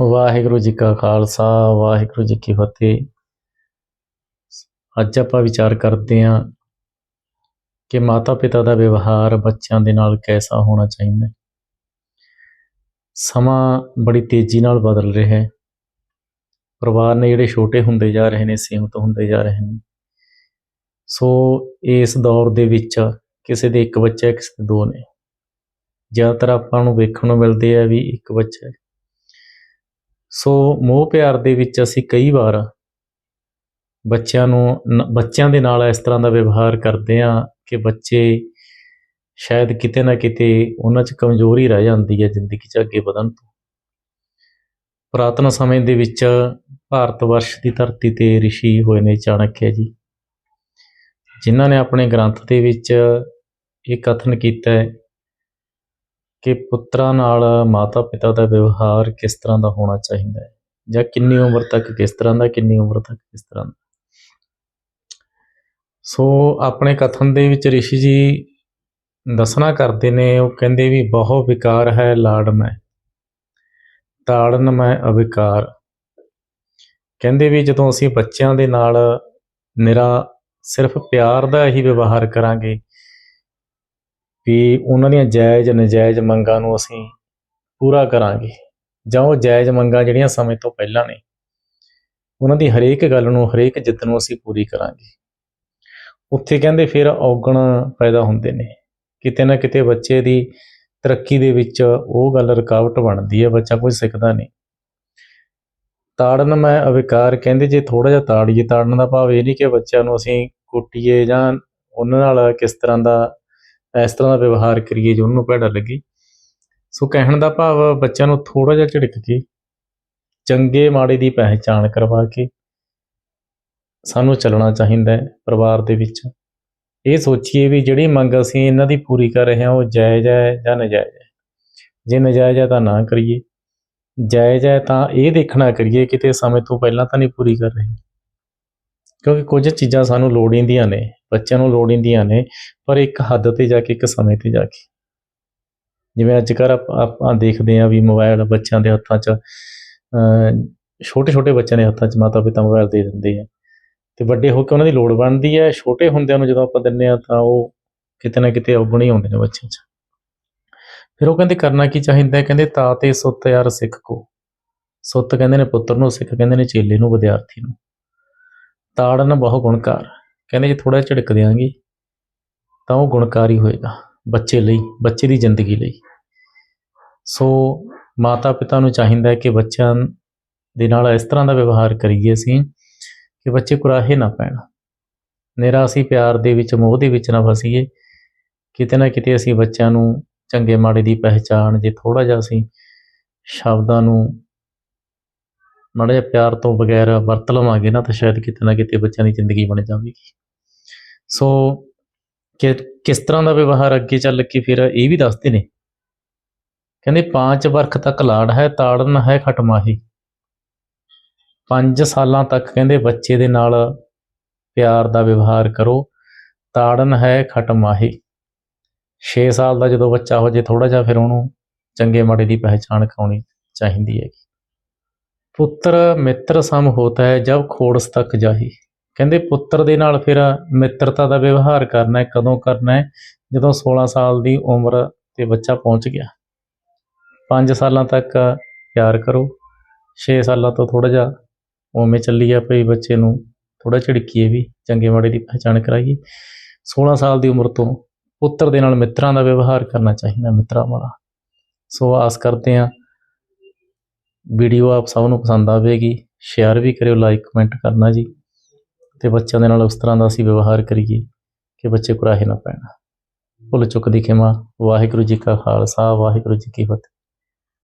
ਵਾਹਿਗੁਰੂ ਜੀ ਕਾ ਖਾਲਸਾ, ਵਾਹਿਗੁਰੂ ਜੀ ਕੀ ਫਤਿਹ। ਅੱਜ ਆਪਾਂ ਵਿਚਾਰ ਕਰਦੇ ਹਾਂ ਕਿ ਮਾਤਾ ਪਿਤਾ ਦਾ ਵਿਵਹਾਰ ਬੱਚਿਆਂ ਦੇ ਨਾਲ ਕੈਸਾ ਹੋਣਾ ਚਾਹੀਦਾ ਹੈ। ਸਮਾਂ ਬੜੀ ਤੇਜ਼ੀ ਨਾਲ ਬਦਲ ਰਿਹਾ ਹੈ। ਪਰਿਵਾਰ ਨੇ ਜਿਹੜੇ ਛੋਟੇ ਹੁੰਦੇ ਜਾ ਰਹੇ ਨੇ, ਸੀਮਤ ਹੁੰਦੇ ਜਾ ਰਹੇ ਨੇ। ਸੋ ਇਸ ਦੌਰ ਦੇ ਵਿੱਚ ਕਿਸੇ ਦੇ ਇੱਕ ਬੱਚਾ, ਕਿਸੇ ਦੇ ਦੋ ਨੇ। ਜ਼ਿਆਦਾਤਰ ਆਪਾਂ ਨੂੰ ਵੇਖਣ ਨੂੰ ਮਿਲਦੇ ਆ ਵੀ ਇੱਕ ਬੱਚਾ ਸੋ ਮੋਹ ਪਿਆਰ ਦੇ ਵਿੱਚ ਅਸੀਂ ਕਈ ਵਾਰ ਬੱਚਿਆਂ ਨੂੰ ਬੱਚਿਆਂ ਦੇ ਨਾਲ ਇਸ ਤਰ੍ਹਾਂ ਦਾ ਵਿਵਹਾਰ ਕਰਦੇ ਆ ਕਿ ਬੱਚੇ ਸ਼ਾਇਦ ਕਿਤੇ ਨਾ ਕਿਤੇ ਉਹਨਾਂ 'ਚ ਕਮਜ਼ੋਰੀ ਰਹਿ ਜਾਂਦੀ ਹੈ ਜ਼ਿੰਦਗੀ 'ਚ ਅੱਗੇ ਵਧਣ ਤੋਂ। ਪੁਰਾਤਨ ਸਮੇਂ ਦੇ ਵਿੱਚ ਭਾਰਤ ਵਰਸ਼ ਦੀ ਧਰਤੀ ਤੇ ਰਿਸ਼ੀ ਹੋਏ ਨੇ ਚਾਣਕਿਆ ਜੀ। ਜਿਨ੍ਹਾਂ ਨੇ ਆਪਣੇ ਗ੍ਰੰਥ ਦੇ ਵਿੱਚ ਇਹ ਕਥਨ ਕੀਤਾ ਹੈ ਕਿ ਪੁੱਤਰਾਂ ਨਾਲ ਮਾਤਾ ਪਿਤਾ ਦਾ ਵਿਵਹਾਰ ਕਿਸ ਤਰ੍ਹਾਂ ਦਾ ਹੋਣਾ ਚਾਹੀਦਾ ਹੈ? ਜਾਂ ਕਿੰਨੀ ਉਮਰ ਤੱਕ ਕਿਸ ਤਰ੍ਹਾਂ ਦਾ, ਕਿੰਨੀ ਉਮਰ ਤੱਕ ਕਿਸ ਤਰ੍ਹਾਂ ਦਾ? ਸੋ ਆਪਣੇ ਕਥਨ ਦੇ ਵਿੱਚ ਰਿਸ਼ੀ ਜੀ ਦੱਸਣਾ ਕਰਦੇ ਨੇ, ਉਹ ਕਹਿੰਦੇ ਵੀ ਬਹੁ ਵਿਕਾਰ ਹੈ ਲਾੜ ਮੈਂ, ਤਾੜਨ ਮੈਂ ਅਵਿਕਾਰ। ਕਹਿੰਦੇ ਵੀ ਜਦੋਂ ਅਸੀਂ ਬੱਚਿਆਂ ਦੇ ਨਾਲ ਨਿਰਾ ਸਿਰਫ ਪਿਆਰ ਦਾ ਹੀ ਵਿਵਹਾਰ ਕਰਾਂਗੇ ਵੀ ਉਹਨਾਂ ਦੀਆਂ ਜਾਇਜ਼, ਨਜਾਇਜ਼ ਮੰਗਾਂ ਨੂੰ ਅਸੀਂ ਪੂਰਾ ਕਰਾਂਗੇ ਜਾਂ ਉਹ ਜਾਇਜ਼ ਮੰਗਾਂ ਜਿਹੜੀਆਂ ਸਮੇਂ ਤੋਂ ਪਹਿਲਾਂ ਨੇ। ਉਹਨਾਂ ਦੀ ਹਰੇਕ ਗੱਲ ਨੂੰ, ਹਰੇਕ ਜਿੱਦ ਨੂੰ ਅਸੀਂ ਪੂਰੀ ਕਰਾਂਗੇ। ਉੱਥੇ ਕਹਿੰਦੇ ਫਿਰ ਔਗਣ ਪੈਦਾ ਹੁੰਦੇ ਨੇ। ਕਿਤੇ ਨਾ ਕਿਤੇ ਬੱਚੇ ਦੀ ਤਰੱਕੀ ਦੇ ਵਿੱਚ ਉਹ ਗੱਲ ਰੁਕਾਵਟ ਬਣਦੀ ਹੈ, ਬੱਚਾ ਕੁਝ ਸਿੱਖਦਾ ਨਹੀਂ। ਤਾੜਨ ਮੈਂ ਅਵਿਕਾਰ ਕਹਿੰਦੇ ਜੇ ਥੋੜਾ ਜਿਹਾ ਤਾੜੀਏ, ਤਾੜਨ ਦਾ ਭਾਵ ਇਹ ਨਹੀਂ ਕਿ ਬੱਚਿਆਂ ਨੂੰ ਅਸੀਂ ਕੁੱਟੀਏ ਜਾਂ ਉਹਨਾਂ ਨਾਲ ਕਿਸ ਤਰ੍ਹਾਂ ਦਾ ਇਸ ਤਰ੍ਹਾਂ ਦਾ ਵਿਵਹਾਰ ਕਰੀਏ ਜੋ ਉਹਨੂੰ ਭੈੜਾ ਲੱਗੇ। ਸੋ ਕਹਿਣ ਦਾ ਭਾਵ ਬੱਚਿਆਂ ਨੂੰ ਥੋੜਾ ਜਿਹਾ ਝਿੜਕ ਕੇ, ਚੰਗੇ ਮਾੜੇ ਦੀ ਪਹਿਚਾਣ ਕਰਵਾ ਕੇ ਸਾਨੂੰ ਚੱਲਣਾ ਚਾਹੀਦਾ ਹੈ ਪਰਿਵਾਰ ਦੇ ਵਿੱਚ। ਇਹ ਸੋਚੀਏ ਵੀ ਜਿਹੜੀ ਮੰਗ ਅਸੀਂ ਇਹਨਾਂ ਦੀ ਪੂਰੀ ਕਰ ਰਹੇ ਹਾਂ ਉਹ ਜਾਇਜ਼ ਹੈ ਜਾਂ ਨਜਾਇਜ਼ ਹੈ। ਜੇ ਨਜਾਇਜ਼ ਹੈ ਤਾਂ ਨਾ ਕਰੀਏ। ਜਾਇਜ਼ ਹੈ ਤਾਂ ਇਹ ਦੇਖਣਾ ਕਰੀਏ ਕਿਤੇ ਸਮੇਂ ਤੋਂ ਪਹਿਲਾਂ ਤਾਂ ਨਹੀਂ ਪੂਰੀ ਕਰ ਰਹੇ। ਕਿਉਂਕਿ ਕੁਝ ਚੀਜ਼ਾਂ ਸਾਨੂੰ ਲੋੜੀਂਦੀਆਂ ਨੇ, ਬੱਚਿਆਂ ਨੂੰ ਲੋੜੀਂਦੀਆਂ ਨੇ, ਪਰ ਇੱਕ ਹੱਦ ਤੇ ਜਾ ਕੇ ਇੱਕ ਸਮੇਂ ਤੇ ਜਾ ਕੇ। ਜਿਵੇਂ ਅੱਜ ਕੱਲ੍ਹ ਆਪਾਂ ਆਪਾਂ ਦੇਖਦੇ ਹਾਂ ਵੀ ਮੋਬਾਈਲ ਬੱਚਿਆਂ ਦੇ ਹੱਥਾਂ 'ਚ ਛੋਟੇ ਛੋਟੇ ਬੱਚਿਆਂ ਦੇ ਹੱਥਾਂ 'ਚ ਮਾਤਾ ਪਿਤਾ ਮੋਬਾਈਲ ਦੇ ਦਿੰਦੇ ਆ। ਤੇ ਵੱਡੇ ਹੋ ਕੇ ਉਹਨਾਂ ਦੀ ਲੋੜ ਬਣਦੀ ਹੈ, ਛੋਟੇ ਹੁੰਦਿਆਂ ਨੂੰ ਜਦੋਂ ਆਪਾਂ ਦਿੰਦੇ ਆ ਤਾਂ ਉਹ ਕਿਤੇ ਨਾ ਕਿਤੇ ਔਗਣ ਹੀ ਆਉਂਦੇ ਨੇ ਬੱਚਿਆਂ 'ਚ। ਫਿਰ ਉਹ ਕਹਿੰਦੇ ਕਰਨਾ ਕੀ ਚਾਹੀਦਾ ਕਹਿੰਦੇ ਤਾ ਤੇ ਸੁੱਤ ਯਾਰ ਸਿੱਖ ਕੋ। ਸੁੱਤ ਕਹਿੰਦੇ ਨੇ ਪੁੱਤਰ ਨੂੰ, ਸਿੱਖ ਕਹਿੰਦੇ ਨੇ ਚੇਲੇ ਨੂੰ, ਵਿਦਿਆਰਥੀ ਨੂੰ। ਤਾੜਨ ਬਹੁ ਗੁਣਕਾਰ। ਕਹਿੰਦੇ ਜੇ ਥੋੜਾ ਝਿੜਕ ਦਿਆਂਗੇ, ਤਾਂ ਉਹ ਗੁਣਕਾਰ ਹੀ ਹੋਏਗਾ, ਬੱਚੇ ਲਈ, ਬੱਚੇ ਦੀ ਜ਼ਿੰਦਗੀ ਲਈ। ਸੋ ਮਾਤਾ ਪਿਤਾ ਨੂੰ ਚਾਹੀਦਾ ਹੈ ਕਿ ਬੱਚਿਆਂ ਦੇ ਨਾਲ ਇਸ ਤਰ੍ਹਾਂ ਦਾ ਵਿਵਹਾਰ ਕਰੀਏ ਅਸੀਂ ਕਿ ਬੱਚੇ ਕੁਰਾਹੇ ਨਾ ਪੈਣ। ਨਿਰਾ ਅਸੀਂ ਪਿਆਰ ਦੇ ਵਿੱਚ, ਮੋਹ ਦੇ ਵਿੱਚ ਨਾ ਫਸੀਏ। ਕਿਤੇ ਨਾ ਕਿਤੇ ਅਸੀਂ ਬੱਚਿਆਂ ਨੂੰ ਚੰਗੇ ਮਾੜੇ ਦੀ ਪਹਿਚਾਣ, ਜੇ ਥੋੜਾ ਜਿਹਾ ਅਸੀਂ ਸ਼ਬਦਾਂ ਨੂੰ ਮਾੜਾ ਜਿਹਾ ਪਿਆਰ ਤੋਂ ਬਗੈਰ ਵਰਤ ਲਵਾਂਗੇ ਨਾ ਤਾਂ ਸ਼ਾਇਦ ਕਿਤੇ ਨਾ ਕਿਤੇ ਬੱਚਿਆਂ ਦੀ ਜ਼ਿੰਦਗੀ ਬਣ ਜਾਵੇਗੀ। ਸੋ ਕਿ ਕਿਸ ਤਰ੍ਹਾਂ ਦਾ ਵਿਵਹਾਰ ਅੱਗੇ ਚੱਲ ਕੇ ਫਿਰ ਇਹ ਵੀ ਦੱਸਦੇ ਨੇ। ਕਹਿੰਦੇ ਪੰਜ ਵਰਖ ਤੱਕ ਲਾੜ ਹੈ, ਤਾੜਨ ਹੈ ਖਟਮਾਹੀ ਪੰਜ ਸਾਲਾਂ ਤੱਕ ਕਹਿੰਦੇ ਬੱਚੇ ਦੇ ਨਾਲ ਪਿਆਰ ਦਾ ਵਿਵਹਾਰ ਕਰੋ, ਤਾੜਨ ਹੈ ਖਟਮਾਹੀ 6 ਸਾਲ ਦਾ ਜਦੋਂ ਬੱਚਾ ਹੋ ਜੇ ਥੋੜਾ ਜਿਹਾ ਫਿਰ ਉਹਨੂੰ ਚੰਗੇ ਮਾੜੇ ਦੀ ਪਹਿਚਾਣ ਕਰਾਉਣੀ ਚਾਹੀਦੀ ਹੈ ਪੁੱਤਰ ਮਿੱਤਰ ਸਮ ਹੋਤਾ ਹੈ ਜਬ ਖੋੜਸ ਤੱਕ ਜਾਹੀ। ਕਹਿੰਦੇ ਪੁੱਤਰ ਦੇ ਨਾਲ ਫਿਰ ਮਿੱਤਰਤਾ ਦਾ ਵਿਵਹਾਰ ਕਰਨਾ ਹੈ, ਕਦੋਂ ਕਰਨਾ ਹੈ? ਜਦੋਂ 16 ਸਾਲ ਦੀ ਉਮਰ ਤੇ ਬੱਚਾ ਪਹੁੰਚ ਗਿਆ। 5 ਸਾਲਾਂ ਤੱਕ ਪਿਆਰ ਕਰੋ। 6 ਸਾਲਾਂ ਤੋਂ ਥੋੜਾ ਜਿਹਾ ਉਵੇਂ ਚੱਲੀ ਆ ਭਈ ਬੱਚੇ ਨੂੰ ਥੋੜਾ ਝਿੜਕੀਏ ਵੀ, ਚੰਗੇ ਮਾੜੇ ਦੀ ਪਹਿਚਾਣ ਕਰਾਈਏ। 16 ਸਾਲ ਦੀ ਉਮਰ ਤੋਂ ਪੁੱਤਰ ਦੇ ਨਾਲ ਮਿੱਤਰਾਂ ਦਾ ਵਿਵਹਾਰ ਕਰਨਾ ਚਾਹੀਦਾ ਮਿੱਤਰਾਂ ਵਾਲਾ। ਸੋ ਆਸ ਕਰਦੇ ਹਾਂ ਵੀਡੀਓ ਆਪ ਸਭ ਨੂੰ ਪਸੰਦ ਆਵੇਗੀ ਸ਼ੇਅਰ ਵੀ ਕਰਿਓ ਲਾਈਕ ਕਮੈਂਟ ਕਰਨਾ ਜੀ। ਤੇ ਬੱਚਿਆਂ ਦੇ ਨਾਲ ਉਸ ਤਰ੍ਹਾਂ ਦਾ ਅਸੀਂ ਵਿਵਹਾਰ ਕਰੀਏ ਕਿ ਬੱਚੇ ਕੁਰਾਹੇ ਨਾ ਪੈਣ। ਭੁੱਲ ਚੁੱਕ ਦੀ ਖਿਮਾ। ਵਾਹਿਗੁਰੂ ਜੀ ਕਾ ਖਾਲਸਾ, ਵਾਹਿਗੁਰੂ ਜੀ ਕੀ ਫਤਿਹ।